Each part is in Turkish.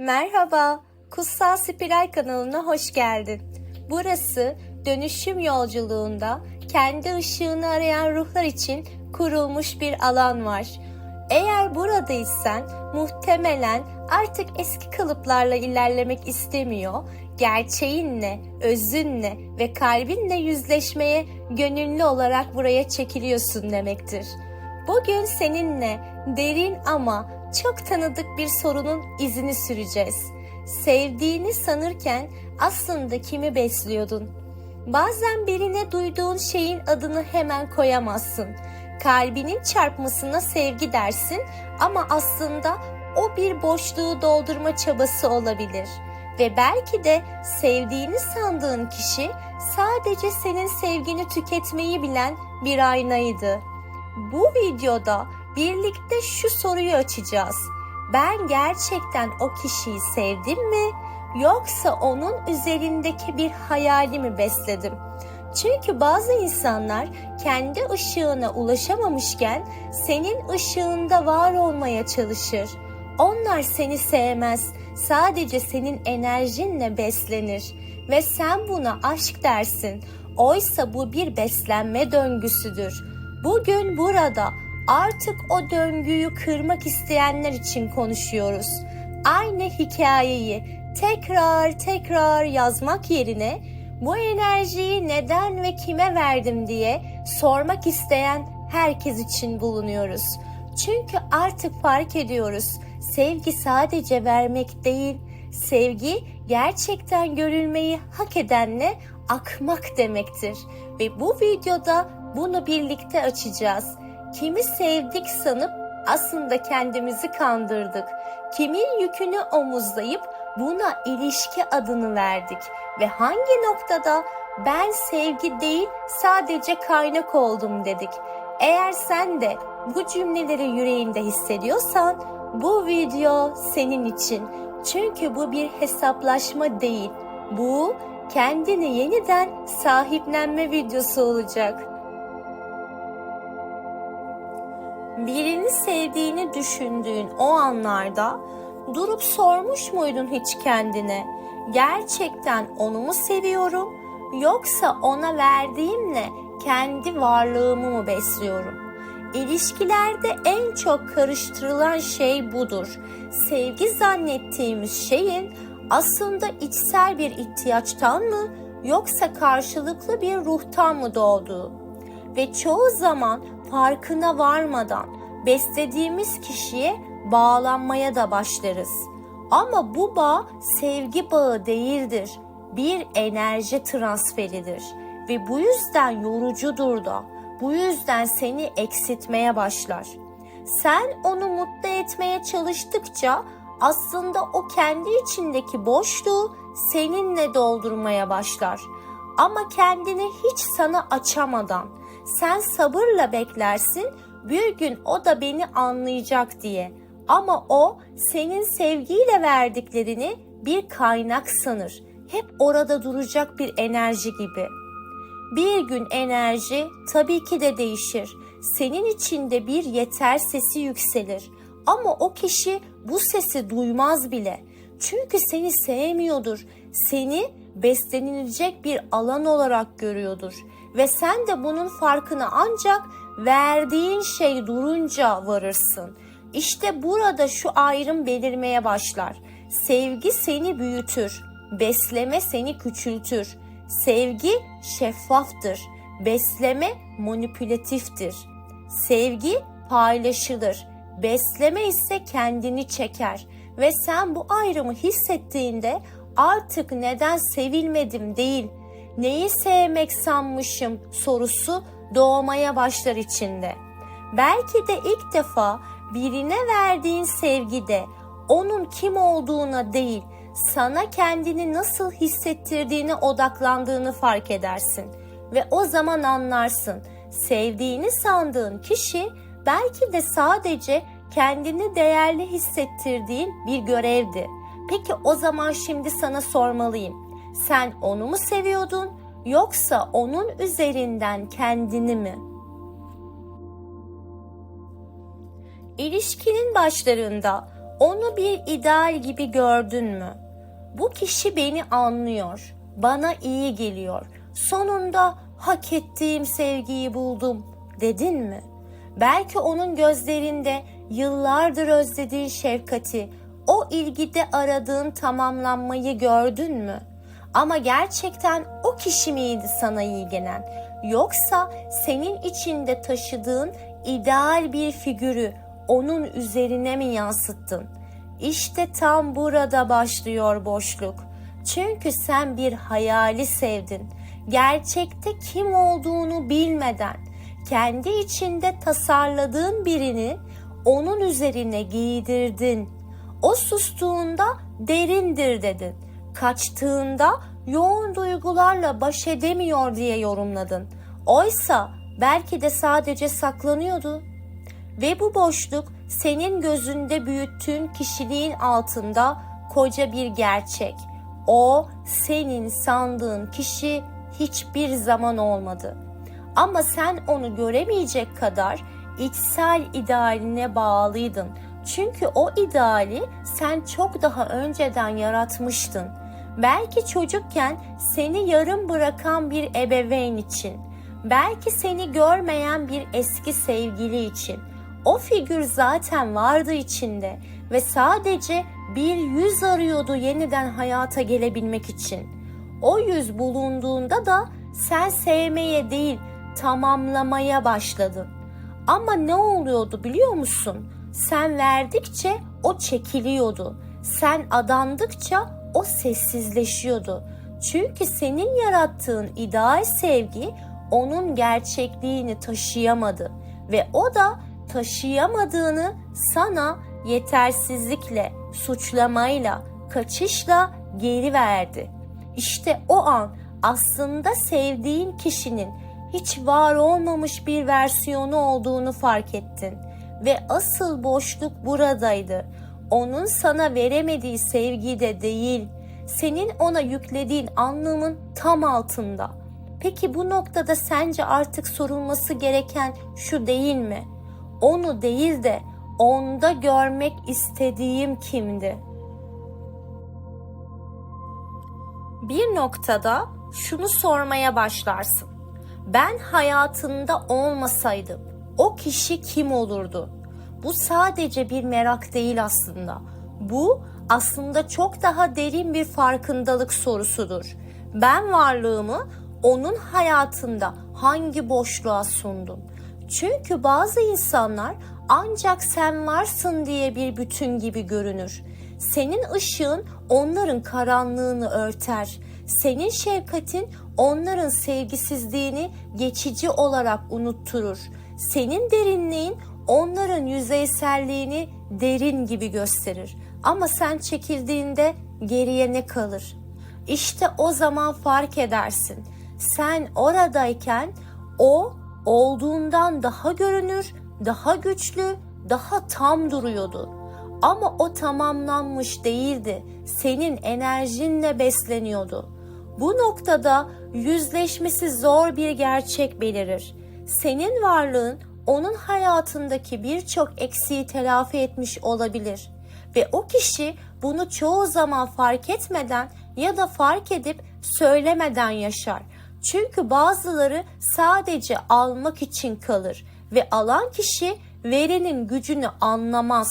Merhaba, Kutsal Spiral kanalına hoş geldin. Burası dönüşüm yolculuğunda kendi ışığını arayan ruhlar için kurulmuş bir alan var. Eğer buradaysan muhtemelen artık eski kalıplarla ilerlemek istemiyor, gerçeğinle, özünle ve kalbinle yüzleşmeye gönüllü olarak buraya çekiliyorsun demektir. Bugün seninle derin ama çok tanıdık bir sorunun izini süreceğiz. Sevdiğini sanırken aslında kimi besliyordun? Bazen birine duyduğun şeyin adını hemen koyamazsın. Kalbinin çarpmasına sevgi dersin ama aslında o bir boşluğu doldurma çabası olabilir. Ve belki de sevdiğini sandığın kişi sadece senin sevgini tüketmeyi bilen bir aynaydı. Bu videoda birlikte şu soruyu açacağız. Ben gerçekten o kişiyi sevdim mi yoksa onun üzerindeki bir hayali mi besledim? Çünkü bazı insanlar kendi ışığına ulaşamamışken senin ışığında var olmaya çalışır. Onlar seni sevmez, sadece senin enerjinle beslenir ve sen buna aşk dersin. Oysa bu bir beslenme döngüsüdür. Bugün burada artık o döngüyü kırmak isteyenler için konuşuyoruz. Aynı hikayeyi tekrar tekrar yazmak yerine bu enerjiyi neden ve kime verdim diye sormak isteyen herkes için bulunuyoruz. Çünkü artık fark ediyoruz. Sevgi sadece vermek değil, sevgi gerçekten görülmeyi hak edenle akmak demektir. Ve bu videoda bunu birlikte açacağız. Kimi sevdik sanıp aslında kendimizi kandırdık. Kimin yükünü omuzlayıp buna ilişki adını verdik ve hangi noktada ben sevgi değil sadece kaynak oldum dedik. Eğer sen de bu cümleleri yüreğinde hissediyorsan bu video senin için. Çünkü bu bir hesaplaşma değil. Bu kendini yeniden sahiplenme videosu olacak. Birini sevdiğini düşündüğün o anlarda durup sormuş muydun hiç kendine? Gerçekten onu mu seviyorum yoksa ona verdiğimle kendi varlığımı mı besliyorum? İlişkilerde en çok karıştırılan şey budur. Sevgi zannettiğimiz şeyin aslında içsel bir ihtiyaçtan mı yoksa karşılıklı bir ruhtan mı doğduğu? Ve çoğu zaman farkına varmadan beslediğimiz kişiye bağlanmaya da başlarız. Ama bu bağ sevgi bağı değildir. Bir enerji transferidir ve bu yüzden yorucudur da. Bu yüzden seni eksiltmeye başlar. Sen onu mutlu etmeye çalıştıkça aslında o kendi içindeki boşluğu seninle doldurmaya başlar. Ama kendini hiç sana açamadan sen sabırla beklersin bir gün o da beni anlayacak diye. Ama o senin sevgiyle verdiklerini bir kaynak sanır. Hep orada duracak bir enerji gibi. Bir gün enerji tabii ki de değişir. Senin içinde bir yeter sesi yükselir. Ama o kişi bu sesi duymaz bile. Çünkü seni sevmiyordur. Seni beslenilecek bir alan olarak görüyordur. Ve sen de bunun farkına ancak verdiğin şey durunca varırsın. İşte burada şu ayrım belirmeye başlar. Sevgi seni büyütür, besleme seni küçültür. Sevgi şeffaftır, besleme manipülatiftir. Sevgi paylaşılır, besleme ise kendini çeker ve sen bu ayrımı hissettiğinde artık neden sevilmedim değil, neyi sevmek sanmışım sorusu doğmaya başlar içinde. Belki de ilk defa birine verdiğin sevgide onun kim olduğuna değil, sana kendini nasıl hissettirdiğine odaklandığını fark edersin ve o zaman anlarsın. Sevdiğini sandığın kişi belki de sadece kendini değerli hissettirdiğin bir görevdi. Peki o zaman şimdi sana sormalıyım. Sen onu mu seviyordun yoksa onun üzerinden kendini mi? İlişkinin başlarında Onu bir ideal gibi gördün mü? Bu kişi beni anlıyor, bana iyi geliyor. Sonunda hak ettiğim sevgiyi buldum dedin mi? Belki onun gözlerinde yıllardır özlediğin şefkati, o ilgide aradığın tamamlanmayı gördün mü? Ama gerçekten o kişi miydi sana iyi? Yoksa senin içinde taşıdığın ideal bir figürü onun üzerine mi yansıttın? İşte tam burada başlıyor boşluk. Çünkü sen bir hayali sevdin. Gerçekte kim olduğunu bilmeden kendi içinde tasarladığın birini onun üzerine giydirdin. O sustuğunda derindir dedin. Kaçtığında yoğun duygularla baş edemiyor diye yorumladın. Oysa belki de sadece saklanıyordu. Ve bu boşluk senin gözünde büyüttüğün kişiliğin altında koca bir gerçek. O senin sandığın kişi hiçbir zaman olmadı. Ama sen onu göremeyecek kadar içsel idealine bağlıydın. Çünkü o ideali sen çok daha önceden yaratmıştın. Belki çocukken seni yarım bırakan bir ebeveyn için, belki seni görmeyen bir eski sevgili için. O figür zaten vardı içinde ve sadece bir yüz arıyordu yeniden hayata gelebilmek için. O yüz bulunduğunda da sen sevmeye değil, tamamlamaya başladın. Ama ne oluyordu biliyor musun? Sen verdikçe o çekiliyordu. Sen adandıkça o sessizleşiyordu. Çünkü senin yarattığın ideal sevgi onun gerçekliğini taşıyamadı ve o da taşıyamadığını sana yetersizlikle, suçlamayla, kaçışla geri verdi. İşte o an aslında sevdiğin kişinin hiç var olmamış bir versiyonu olduğunu fark ettin ve asıl boşluk buradaydı. Onun sana veremediği sevgide değil, senin ona yüklediğin anlamın tam altında. Peki bu noktada sence artık sorulması gereken şu değil mi? Onu değil de onda görmek istediğim kimdi? Bir noktada şunu sormaya başlarsın. Ben hayatında olmasaydım o kişi kim olurdu? Bu sadece bir merak değil aslında. Bu aslında çok daha derin bir farkındalık sorusudur. Ben varlığımı onun hayatında hangi boşluğa sundum? Çünkü bazı insanlar ancak sen varsın diye bir bütün gibi görünür. Senin ışığın onların karanlığını örter. Senin şefkatin onların sevgisizliğini geçici olarak unutturur. Senin derinliğin onların yüzeyselliğini derin gibi gösterir. Ama sen çekildiğinde geriye ne kalır? İşte o zaman fark edersin. Sen oradayken o olduğundan daha görünür, daha güçlü, daha tam duruyordu. Ama o tamamlanmış değildi. Senin enerjinle besleniyordu. Bu noktada yüzleşmesi zor bir gerçek belirir. Senin varlığın onun hayatındaki birçok eksiği telafi etmiş olabilir ve o kişi bunu çoğu zaman fark etmeden ya da fark edip söylemeden yaşar. Çünkü bazıları sadece almak için kalır ve alan kişi verenin gücünü anlamaz.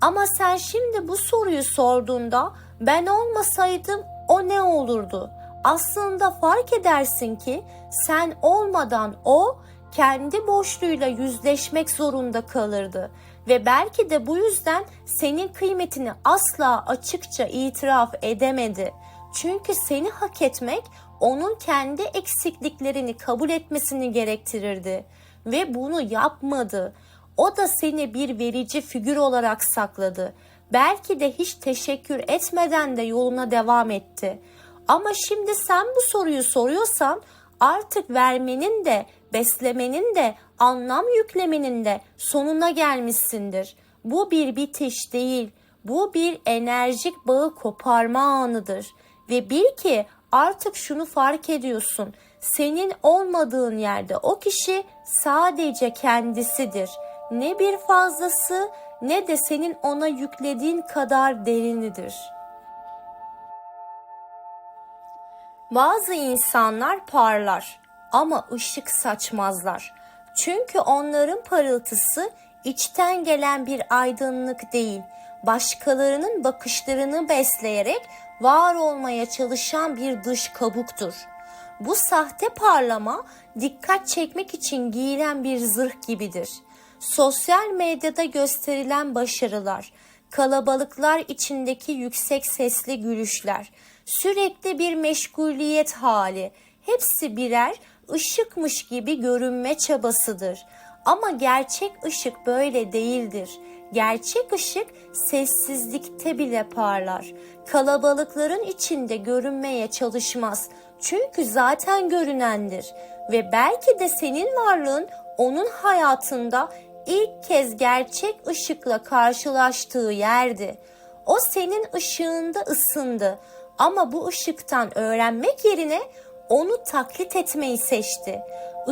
Ama sen şimdi bu soruyu sorduğunda ben olmasaydım o ne olurdu? Aslında fark edersin ki sen olmadan o kendi boşluğuyla yüzleşmek zorunda kalırdı ve belki de bu yüzden senin kıymetini asla açıkça itiraf edemedi. Çünkü seni hak etmek onun kendi eksikliklerini kabul etmesini gerektirirdi ve bunu yapmadı. O da seni bir verici figür olarak sakladı. Belki de hiç teşekkür etmeden de yoluna devam etti. Ama şimdi sen bu soruyu soruyorsan artık vermenin de beslemenin de anlam yüklemenin de sonuna gelmişsindir. Bu bir bitiş değil, bu bir enerjik bağı koparma anıdır. Ve bil ki artık şunu fark ediyorsun. Senin olmadığın yerde o kişi sadece kendisidir. Ne bir fazlası ne de senin ona yüklediğin kadar derinidir. Bazı insanlar parlar ama ışık saçmazlar. Çünkü onların parıltısı içten gelen bir aydınlık değil, başkalarının bakışlarını besleyerek var olmaya çalışan bir dış kabuktur. Bu sahte parlama dikkat çekmek için giyilen bir zırh gibidir. Sosyal medyada gösterilen başarılar, kalabalıklar içindeki yüksek sesli gülüşler, sürekli bir meşguliyet hali, hepsi birer ışıkmış gibi görünme çabasıdır. Ama gerçek ışık böyle değildir. Gerçek ışık sessizlikte bile parlar. Kalabalıkların içinde görünmeye çalışmaz. Çünkü zaten görünendir ve belki de senin varlığın onun hayatında ilk kez gerçek ışıkla karşılaştığı yerdi. O senin ışığında ısındı ama bu ışıktan öğrenmek yerine onu taklit etmeyi seçti.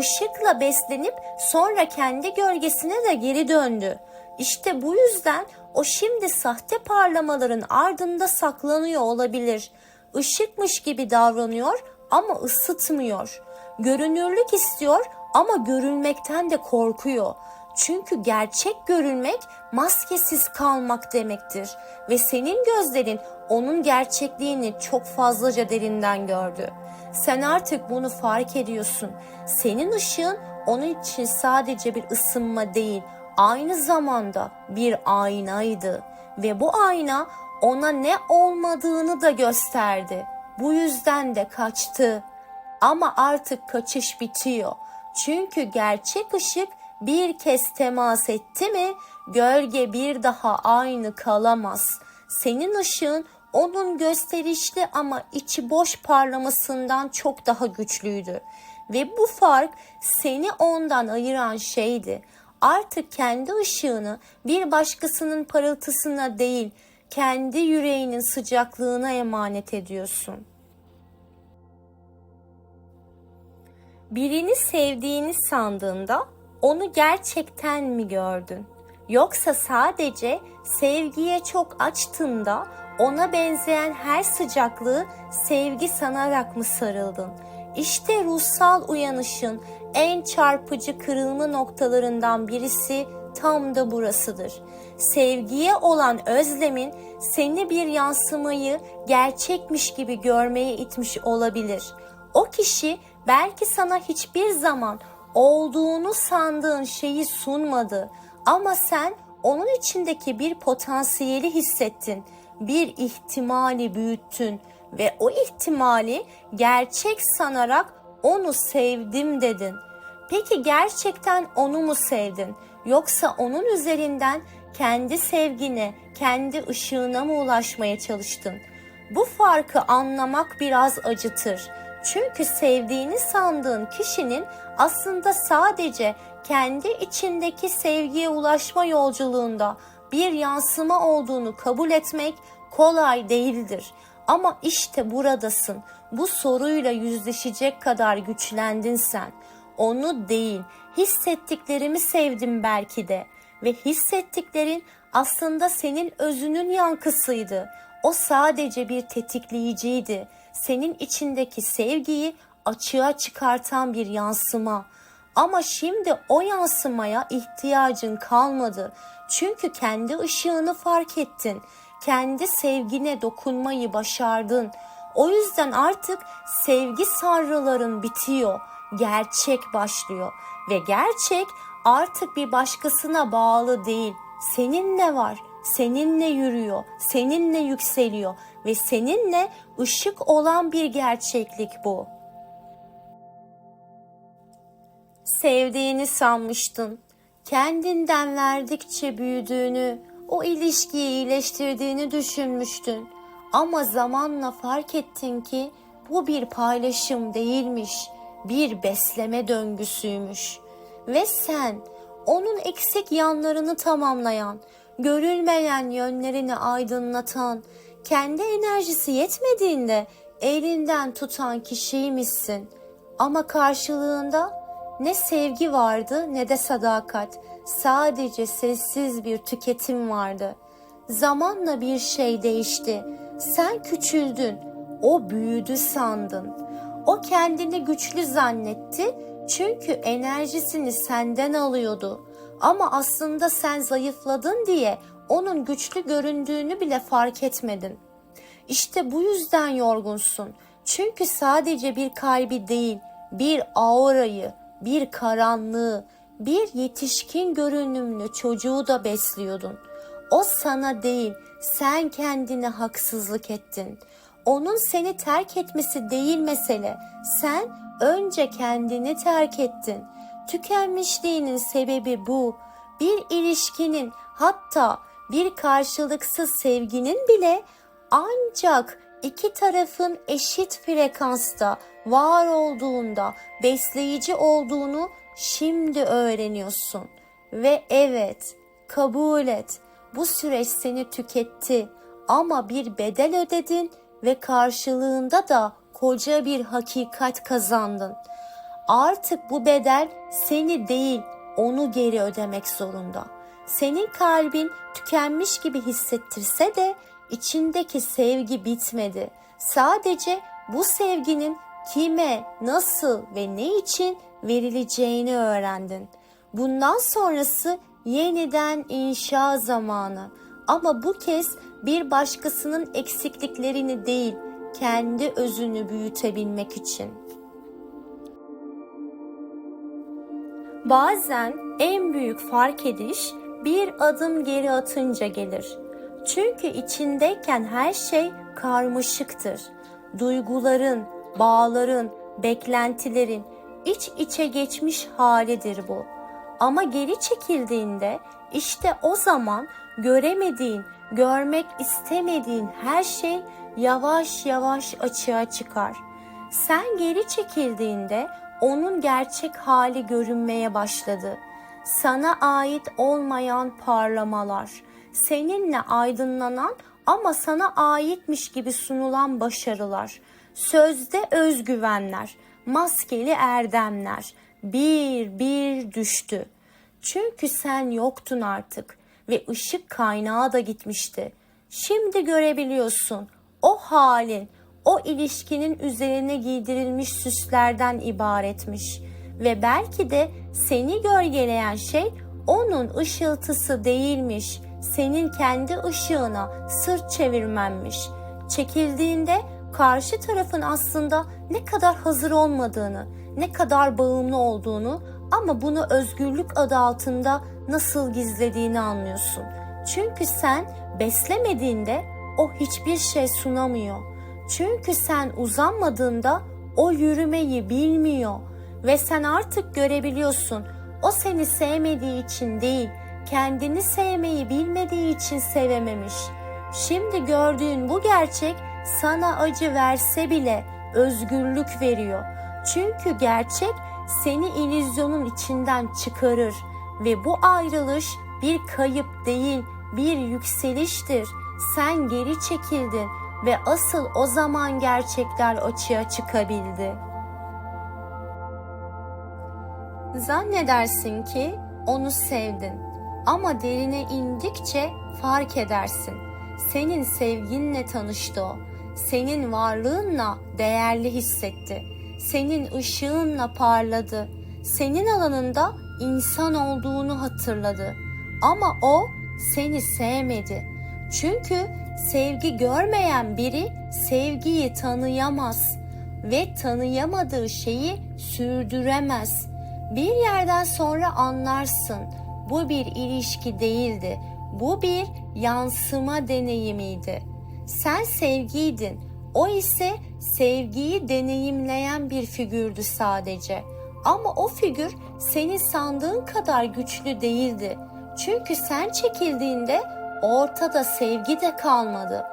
Işıkla beslenip sonra kendi gölgesine de geri döndü. İşte bu yüzden o şimdi sahte parlamaların ardında saklanıyor olabilir. Işıkmış gibi davranıyor ama ısıtmıyor. Görünürlük istiyor ama görülmekten de korkuyor. Çünkü gerçek görülmek maskesiz kalmak demektir ve senin gözlerin onun gerçekliğini çok fazlaca derinden gördü. Sen artık bunu fark ediyorsun. Senin ışığın onun için sadece bir ısınma değil, aynı zamanda bir aynaydı ve bu ayna ona ne olmadığını da gösterdi. Bu yüzden de kaçtı. Ama artık kaçış bitiyor. Çünkü gerçek ışık bir kez temas etti mi gölge bir daha aynı kalamaz. Senin ışığın onun gösterişli ama içi boş parlamasından çok daha güçlüydü. Ve bu fark seni ondan ayıran şeydi. Artık kendi ışığını bir başkasının parıltısına değil, kendi yüreğinin sıcaklığına emanet ediyorsun. Birini sevdiğini sandığında onu gerçekten mi gördün? Yoksa sadece sevgiye çok açtığında ona benzeyen her sıcaklığı sevgi sanarak mı sarıldın? İşte ruhsal uyanışın en çarpıcı kırılma noktalarından birisi tam da burasıdır. Sevgiye olan özlemin seni bir yansımayı gerçekmiş gibi görmeye itmiş olabilir. O kişi belki sana hiçbir zaman olduğunu sandığın şeyi sunmadı ama sen onun içindeki bir potansiyeli hissettin, bir ihtimali büyüttün ve o ihtimali gerçek sanarak onu sevdim dedin. Peki gerçekten onu mu sevdin yoksa onun üzerinden kendi sevgine, kendi ışığına mı ulaşmaya çalıştın? Bu farkı anlamak biraz acıtır. Çünkü sevdiğini sandığın kişinin aslında sadece kendi içindeki sevgiye ulaşma yolculuğunda bir yansıma olduğunu kabul etmek kolay değildir. Ama işte buradasın. Bu soruyla yüzleşecek kadar güçlendin sen. Onu değil, hissettiklerimi sevdim belki de ve hissettiklerin aslında senin özünün yankısıydı. O sadece bir tetikleyiciydi. Senin içindeki sevgiyi açığa çıkartan bir yansıma. Ama şimdi o yansımaya ihtiyacın kalmadı. Çünkü kendi ışığını fark ettin. Kendi sevgine dokunmayı başardın. O yüzden artık sevgi sarrıların bitiyor. Gerçek başlıyor ve gerçek artık bir başkasına bağlı değil. Seninle var, seninle yürüyor, seninle yükseliyor ve seninle ışık olan bir gerçeklik bu. Sevdiğini sanmıştın. Kendinden verdikçe büyüdüğünü, o ilişkiyi iyileştirdiğini düşünmüştün. Ama zamanla fark ettin ki bu bir paylaşım değilmiş, bir besleme döngüsüymüş. Ve sen onun eksik yanlarını tamamlayan, görülmeyen yönlerini aydınlatan, kendi enerjisi yetmediğinde elinden tutan kişiymişsin. Ama karşılığında ne sevgi vardı ne de sadakat. Sadece sessiz bir tüketim vardı. Zamanla bir şey değişti. Sen küçüldün. O büyüdü sandın. O kendini güçlü zannetti çünkü enerjisini senden alıyordu. Ama aslında sen zayıfladın diye onun güçlü göründüğünü bile fark etmedin. İşte bu yüzden yorgunsun. Çünkü sadece bir kalbi değil, bir aurayı, bir karanlığı, bir yetişkin görünümlü çocuğu da besliyordun. O sana değil, sen kendine haksızlık ettin. Onun seni terk etmesi değil mesele. Sen önce kendini terk ettin. Tükenmişliğinin sebebi bu. Bir ilişkinin hatta bir karşılıksız sevginin bile ancak iki tarafın eşit frekansta var olduğunda besleyici olduğunu şimdi öğreniyorsun. Ve evet, kabul et. Bu süreç seni tüketti ama bir bedel ödedin ve karşılığında da koca bir hakikat kazandın. Artık bu bedel seni değil, onu geri ödemek zorunda. Senin kalbin tükenmiş gibi hissettirse de içindeki sevgi bitmedi. Sadece bu sevginin kime, nasıl ve ne için verileceğini öğrendin. Bundan sonrası yeniden inşa zamanı. Ama bu kez bir başkasının eksikliklerini değil, kendi özünü büyütebilmek için. Bazen en büyük fark ediş bir adım geri atınca gelir. Çünkü içindeyken her şey karmaşıktır. Duyguların, bağların, beklentilerin iç içe geçmiş halidir bu. Ama geri çekildiğinde işte o zaman göremediğin, görmek istemediğin her şey yavaş yavaş açığa çıkar. Sen geri çekildiğinde onun gerçek hali görünmeye başladı. Sana ait olmayan parlamalar, seninle aydınlanan ama sana aitmiş gibi sunulan başarılar, sözde özgüvenler, maskeli erdemler bir bir düştü. Çünkü sen yoktun artık ve ışık kaynağı da gitmişti. Şimdi görebiliyorsun o halin, o ilişkinin üzerine giydirilmiş süslerden ibaretmiş ve belki de seni gölgeleyen şey onun ışıltısı değilmiş, senin kendi ışığına sırt çevirmenmiş. Çekildiğinde karşı tarafın aslında ne kadar hazır olmadığını, ne kadar bağımlı olduğunu ama bunu özgürlük adı altında nasıl gizlediğini anlıyorsun. Çünkü sen beslemediğinde o hiçbir şey sunamıyor. Çünkü sen uzanmadığında o yürümeyi bilmiyor ve sen artık görebiliyorsun. O seni sevmediği için değil, kendini sevmeyi bilmediği için sevememiş. Şimdi gördüğün bu gerçek sana acı verse bile özgürlük veriyor. Çünkü gerçek seni illüzyonun içinden çıkarır ve bu ayrılış bir kayıp değil, bir yükseliştir. Sen geri çekildin ve asıl o zaman gerçekler açığa çıkabildi. Zannedersin ki onu sevdin ama derine indikçe fark edersin. Senin sevginle tanıştı o. Senin varlığınla değerli hissetti. Senin ışığınla parladı. Senin alanında insan olduğunu hatırladı. Ama o seni sevmedi. Çünkü sevgi görmeyen biri sevgiyi tanıyamaz ve tanıyamadığı şeyi sürdüremez. Bir yerden sonra anlarsın. Bu bir ilişki değildi. Bu bir yansıma deneyimiydi. Sen sevgiydin. O ise sevgiyi deneyimleyen bir figürdü sadece. Ama o figür senin sandığın kadar güçlü değildi. Çünkü sen çekildiğinde ortada sevgi de kalmadı.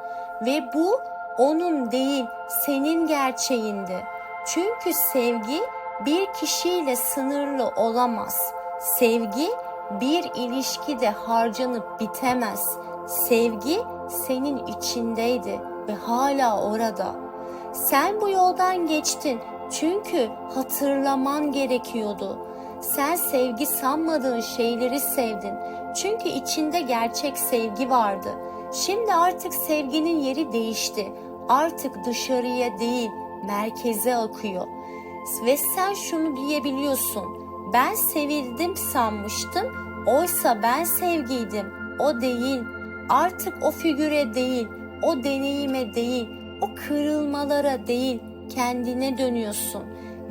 Ve bu onun değil, senin gerçeğindi. Çünkü sevgi bir kişiyle sınırlı olamaz. Sevgi bir ilişkide harcanıp bitemez. Sevgi senin içindeydi ve hala orada. Sen bu yoldan geçtin çünkü hatırlaman gerekiyordu. Sen sevgi sanmadığın şeyleri sevdin. Çünkü içinde gerçek sevgi vardı. Şimdi artık sevginin yeri değişti. Artık dışarıya değil, merkeze akıyor. Ve sen şunu diyebiliyorsun. Ben sevildim sanmıştım. Oysa ben sevgiydim. O değil. Artık o figüre değil, o deneyime değil, o kırılmalara değil, kendine dönüyorsun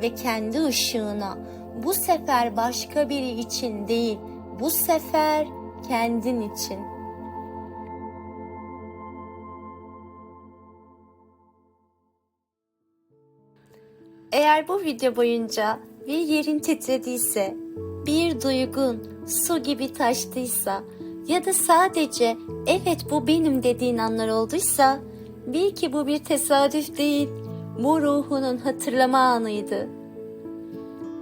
ve kendi ışığına. Bu sefer başka biri için değil, bu sefer kendin için. Eğer bu video boyunca bir yerin titrediyse, bir duygun su gibi taştıysa ya da sadece evet bu benim dediğin anlar olduysa bil ki bu bir tesadüf değil, bu ruhunun hatırlama anıydı.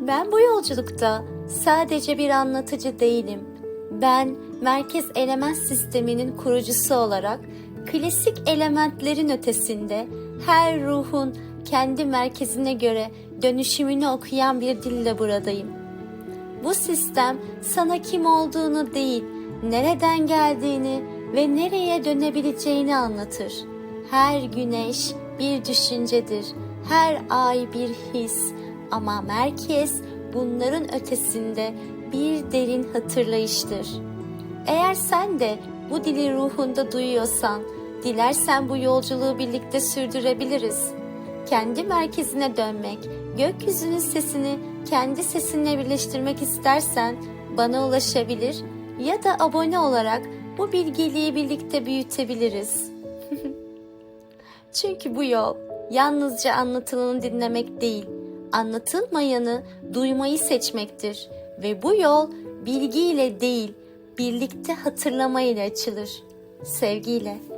Ben bu yolculukta sadece bir anlatıcı değilim. Ben merkez element sisteminin kurucusu olarak klasik elementlerin ötesinde her ruhun kendi merkezine göre dönüşümünü okuyan bir dille buradayım. Bu sistem sana kim olduğunu değil, nereden geldiğini ve nereye dönebileceğini anlatır. Her güneş bir düşüncedir, her ay bir his ama merkez bunların ötesinde bir derin hatırlayıştır. Eğer sen de bu dili ruhunda duyuyorsan, dilersen bu yolculuğu birlikte sürdürebiliriz. Kendi merkezine dönmek, gökyüzünün sesini kendi sesinle birleştirmek istersen bana ulaşabilir ya da abone olarak bu bilgeliği birlikte büyütebiliriz. Çünkü bu yol yalnızca anlatılanı dinlemek değil, anlatılmayanı duymayı seçmektir ve bu yol bilgiyle değil, birlikte hatırlamayla açılır. Sevgiyle.